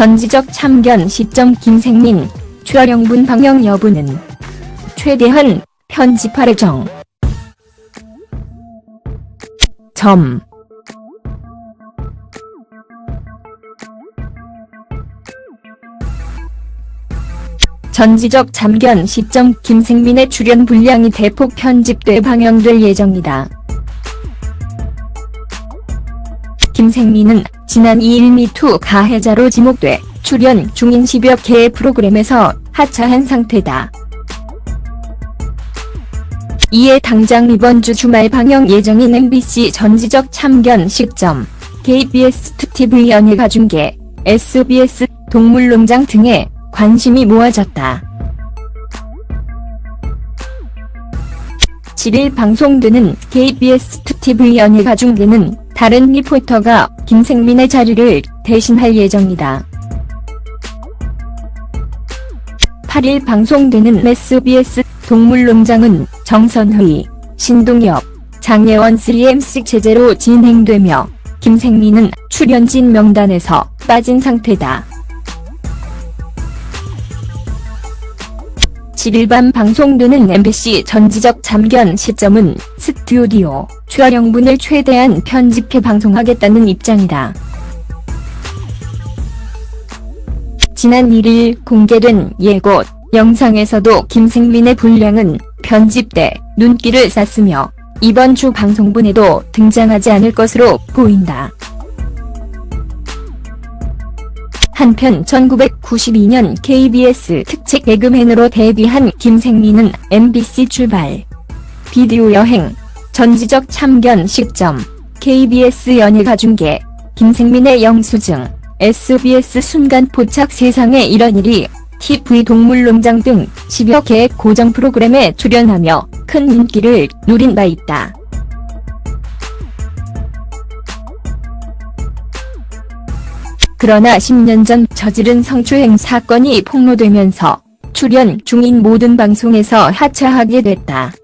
전지적 참견 시점 김생민, 최령분 방영 여부는 최대한 편집할 정. 점. 전지적 참견 시점 김생민의 출연 분량이 대폭 편집돼 방영될 예정이다. 김생민은 지난 2일 미투 가해자로 지목돼 출연 중인 10여 개의 프로그램에서 하차한 상태다. 이에 당장 이번 주 주말 방영 예정인 MBC 전지적 참견 시점, KBS 2TV 연예가 중계, SBS 동물농장 등에 관심이 모아졌다. 7일 방송되는 KBS 2TV 연예가 중계는 다른 리포터가 김생민의 자리를 대신할 예정이다. 8일 방송되는 SBS 동물농장은 정선휘, 신동엽, 장예원 3MC 체제로 진행되며 김생민은 출연진 명단에서 빠진 상태다. 7일 밤 방송되는 MBC 전지적 참견 시점은 스튜디오 촬영분을 최대한 편집해 방송하겠다는 입장이다. 지난 1일 공개된 예고 영상에서도 김생민의 분량은 편집돼 눈길을 쐈으며 이번 주 방송분에도 등장하지 않을 것으로 보인다. 한편 1992년 KBS 특책 개그맨으로 데뷔한 김생민은 MBC 출발, 비디오 여행, 전지적 참견 시점, KBS 연예가 중계, 김생민의 영수증, SBS 순간 포착 세상에 이런 일이 TV 동물농장 등 10여 개의 고정 프로그램에 출연하며 큰 인기를 누린 바 있다. 그러나 10년 전 저지른 성추행 사건이 폭로되면서 출연 중인 모든 방송에서 하차하게 됐다.